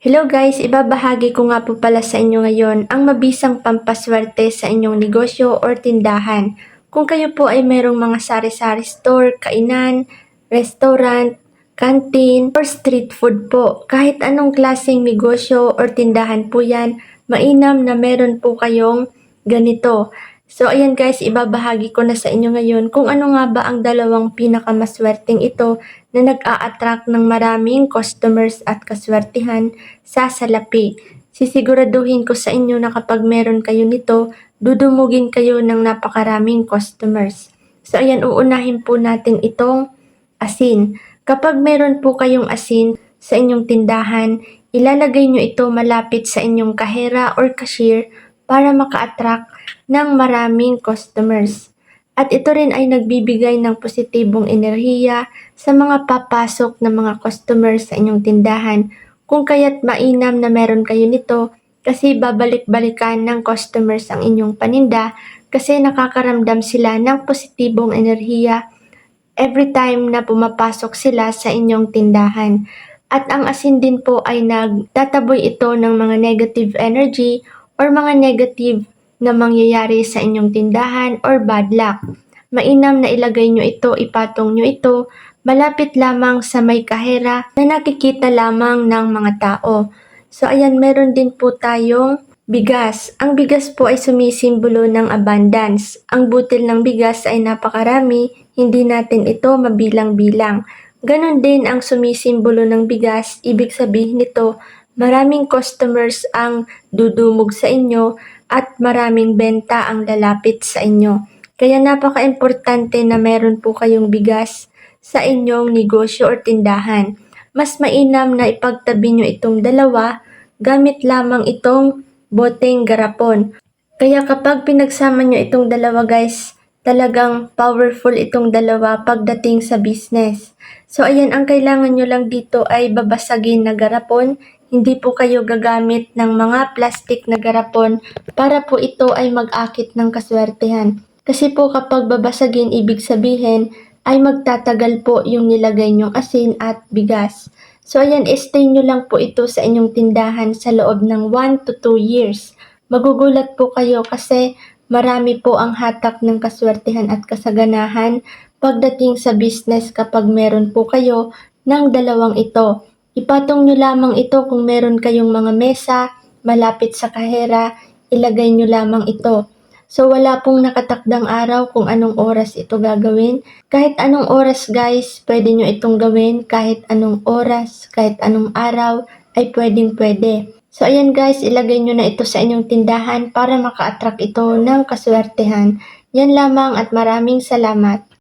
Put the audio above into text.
Hello guys, ibabahagi ko nga po pala sa inyo ngayon ang mabisang pampaswerte sa inyong negosyo or tindahan. Kung kayo po ay merong mga sari-sari store, kainan, restaurant, canteen, or street food po, kahit anong klaseng negosyo or tindahan po yan, mainam na meron po kayong ganito. So ayan guys, ibabahagi ko na sa inyo ngayon kung ano nga ba ang dalawang pinakamaswerteng ito na nag-a-attract ng maraming customers at kaswertihan sa salapi. Sisiguraduhin ko sa inyo na kapag meron kayo nito, dudumugin kayo ng napakaraming customers. So ayan, uunahin po natin itong asin. Kapag meron po kayong asin sa inyong tindahan, ilalagay nyo ito malapit sa inyong kahera or cashier para maka-attract ng maraming customers. At ito rin ay nagbibigay ng positibong enerhiya sa mga papasok na mga customers sa inyong tindahan. Kung kaya't mainam na meron kayo nito kasi babalik-balikan ng customers ang inyong paninda kasi nakakaramdam sila ng positibong enerhiya every time na pumapasok sila sa inyong tindahan. At ang asin din po ay nagtataboy ito ng mga negative energy or mga negative na mangyayari sa inyong tindahan or bad luck. Mainam na ilagay nyo ito, ipatong nyo ito, malapit lamang sa may kahera na nakikita lamang ng mga tao. So ayan, meron din po tayong bigas. Ang bigas po ay sumisimbolo ng abundance. Ang butil ng bigas ay napakarami, hindi natin ito mabilang-bilang. Ganon din ang sumisimbolo ng bigas, ibig sabihin nito, maraming customers ang dudumog sa inyo at maraming benta ang lalapit sa inyo. Kaya napaka-importante na meron po kayong bigas sa inyong negosyo or tindahan. Mas mainam na ipagtabi nyo itong dalawa gamit lamang itong boteng garapon. Kaya kapag pinagsama nyo itong dalawa guys, talagang powerful itong dalawa pagdating sa business. So ayan, ang kailangan nyo lang dito ay babasagin na garapon. Hindi po kayo gagamit ng mga plastic na garapon para po ito ay mag-akit ng kaswertehan. Kasi po kapag babasagin, ibig sabihin ay magtatagal po yung nilagay nyong asin at bigas. So ayan, stay nyo lang po ito sa inyong tindahan sa loob ng 1 to 2 years. Magugulat po kayo kasi marami po ang hatak ng kaswertehan at kasaganahan pagdating sa business kapag meron po kayo ng dalawang ito. Ipatong nyo lamang ito kung meron kayong mga mesa malapit sa kahera, ilagay nyo lamang ito. So wala pong nakatakdang araw kung anong oras ito gagawin. Kahit anong oras guys, pwede nyo itong gawin. Kahit anong oras, kahit anong araw, ay pwedeng pwede. So ayan guys, ilagay nyo na ito sa inyong tindahan para maka-attract ito ng kaswertehan. Yan lamang at maraming salamat.